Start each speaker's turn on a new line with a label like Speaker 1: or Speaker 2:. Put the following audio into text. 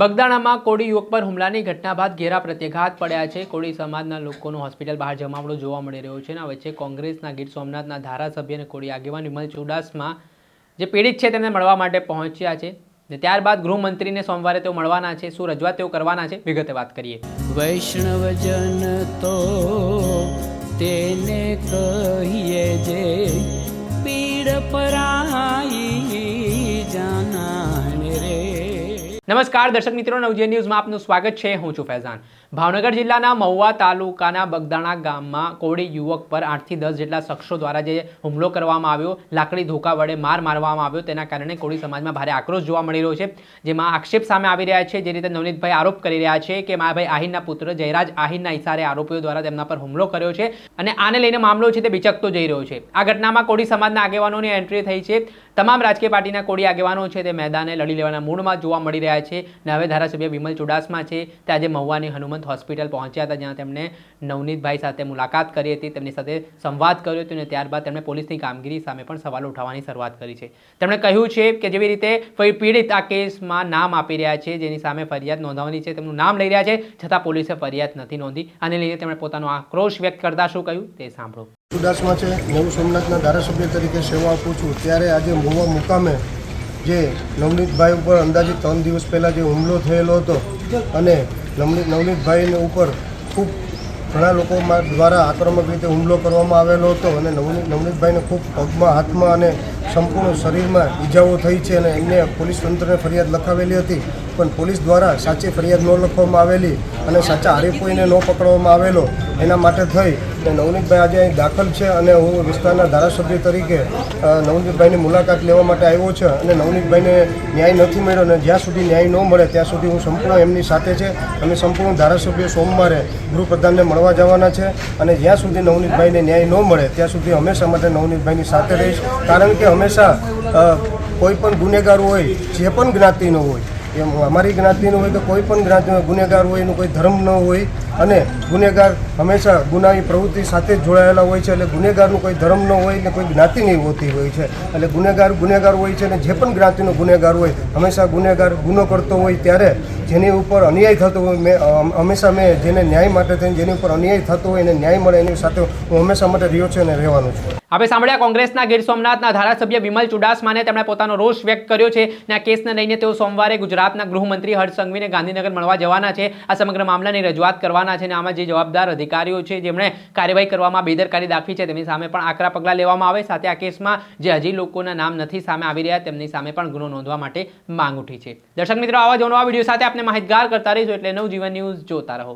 Speaker 1: બગદાણામાં કોળી યુવક પર હુમલાની ઘટના બાદ ઘેરા પ્રત્યાઘાત પડ્યા છે. કોળી સમાજના લોકોનો હોસ્પિટલ બહાર જમાવડો જોવા મળી રહ્યો છે આ વચ્ચે કોંગ્રેસના ગીર સોમનાથના ધારાસભ્ય અને કોળી આગેવાન વિમલ ચુડાસમા, જે પીડિત છે તેને મળવા માટે પહોંચ્યા છે ને ત્યારબાદ ગૃહમંત્રીને સોમવારે તેઓ મળવાના છે. શું રજૂઆત તેઓ કરવાના છે? વિગતે વાત કરીએ.
Speaker 2: વૈષ્ણવજન તો તેને કહીએ જે પીડ પરાઈ
Speaker 1: નમસ્કાર દર્શક મિત્રો નવજીવન ન્યૂઝમાં આપનું સ્વાગત છે. હું છું ફૈઝાન. ભાવનગર જિલ્લાના મહુવા તાલુકાના બગદાણા ગામમાં કોળી યુવક પર આઠથી દસ જેટલા શખ્સો દ્વારા જે હુમલો કરવામાં આવ્યો, લાકડી ધોકા વડે માર મારવામાં આવ્યો, તેના કારણે કોળી સમાજમાં ભારે આક્રોશ જોવા મળી રહ્યો છે, જેમાં આક્ષેપ સામે આવી રહ્યા છે, જે રીતે નવનીતભાઈ આરોપ કરી રહ્યા છે કે માયાભાઈ આહિરના પુત્ર જયરાજ આહિરના ઇશારે આરોપીઓ દ્વારા તેમના પર હુમલો કર્યો છે અને આને લઈને મામલો છે તે બિચકતો જઈ રહ્યો છે. આ ઘટનામાં કોળી સમાજના આગેવાનોની એન્ટ્રી થઈ છે, તમામ રાજકીય પાર્ટીના કોળી આગેવાનો છે તે મેદાને લડી લેવાના મૂળમાં જોવા મળી રહ્યા છે અને હવે ધારાસભ્ય વિમલ ચુડાસમા છે, તે આજે મહુવાની હનુમંત હોસ્પિટલ પહોંચ્યા હતા, જ્યાં તેમણે નવનીતભાઈ સાથે મુલાકાત કરી હતી. તેમની સાથે સંવાદ કર્યો હતો અને ત્યારબાદ તેમણે પોલીસની કામગીરી સામે પણ સવાલ ઉઠાવવાની શરૂઆત કરી છે. તેમણે કહ્યું છે કે જેવી રીતે પીડિત આ કેસમાં નામ આપી રહ્યા છે, જેની સામે ફરિયાદ નોંધાવવાની છે, તેમનું નામ લઈ રહ્યા છે, છતાં પોલીસે ફરિયાદ નથી નોંધી. આને લઈને તેમણે પોતાનો આક્રોશ વ્યક્ત કરતા શું કહ્યું તે સાંભળો.
Speaker 3: ચુડાસમા છે નવું સોમનાથના ધારાસભ્ય તરીકે સેવા આપું છું. ત્યારે આજે મહુવા મુકામે જે નવનીતભાઈ ઉપર અંદાજે ત્રણ દિવસ પહેલાં જે હુમલો થયેલો હતો અને નવનીત નવનીતભાઈને ઉપર ખૂબ ઘણા લોકો દ્વારા આક્રમક રીતે હુમલો કરવામાં આવેલો હતો અને નવનીત નવનીતભાઈને ખૂબ પગમાં હાથમાં અને સંપૂર્ણ શરીરમાં ઈજાઓ થઈ છે અને એમને પોલીસ તંત્રને ફરિયાદ લખાવેલી હતી. પણ પોલીસ દ્વારા સાચી ફરિયાદ ન લખવામાં આવેલી અને સાચા આરોપીને ન પકડવામાં આવેલો. એના માટે થઈ અને નવનીતભાઈ આજે અહીં દાખલ છે અને હું વિસ્તારના ધારાસભ્ય તરીકે નવનીતભાઈની મુલાકાત લેવા માટે આવ્યો છે અને નવનીતભાઈને ન્યાય નથી મળ્યો અને જ્યાં સુધી ન્યાય ન મળે ત્યાં સુધી હું સંપૂર્ણ એમની સાથે છે. અમે સંપૂર્ણ ધારાસભ્ય સોમવારે ગૃહપ્રધાનને મળવા જવાના છે અને જ્યાં સુધી નવનીતભાઈને ન્યાય ન મળે ત્યાં સુધી હંમેશા માટે નવનીતભાઈની સાથે રહીશ. કારણ કે હંમેશા કોઈ પણ ગુનેગાર હોય, જે પણ જ્ઞાતિનો હોય, એમ અમારી જ્ઞાતિનો હોય કે કોઈ પણ ગુનેગાર હોય એનું કોઈ ધર્મ ન હોય અને ગુનેગાર હંમેશા ગુનાની પ્રવૃત્તિ સાથે જ જોડાયેલા હોય છે એટલે ગુનેગારનું કોઈ ધર્મ ન હોય ને કોઈ જ્ઞાતિ નહીં હોતી હોય છે. એટલે ગુનેગાર ગુનેગાર હોય છે અને જે પણ જ્ઞાતિનો ગુનેગાર હોય, હંમેશા ગુનેગાર ગુનો કરતો હોય ત્યારે જેની ઉપર અન્યાય થતો હોય, મેં હંમેશા મેં જેને ન્યાય માટે થઈને જેની ઉપર અન્યાય થતો હોય એને ન્યાય મળે એની સાથે હું હંમેશા માટે રહ્યો છું અને રહેવાનું છું.
Speaker 1: આપણે સાંભળ્યા, કોંગ્રેસના ગીર સોમનાથના ધારાસભ્ય વિમલ ચુડાસમાને તેમણે પોતાનો રોષ વ્યક્ત કર્યો છે અને આ કેસને લઈને તેઓ સોમવારે ગુજરાતના ગૃહમંત્રી હર્ષ સંઘવીને ગાંધીનગર મળવા જવાના છે. આ સમગ્ર મામલાની રજૂઆત કરવાના છે અને આમાં જે જવાબદાર અધિકારીઓ છે, જેમણે કાર્યવાહી કરવામાં બેદરકારી દાખવી છે, તેમની સામે પણ આકરા પગલાં લેવામાં આવે. સાથે આ કેસમાં જે હજી લોકોના નામ નથી સામે આવી રહ્યા, તેમની સામે પણ ગુનો નોંધવા માટે માંગ ઉઠી છે. દર્શક મિત્રો, આવા જ નવા વીડિયો સાથે આપણે માહિતગાર કરતા રહીશું, એટલે નવજીવન ન્યૂઝ જોતા રહો.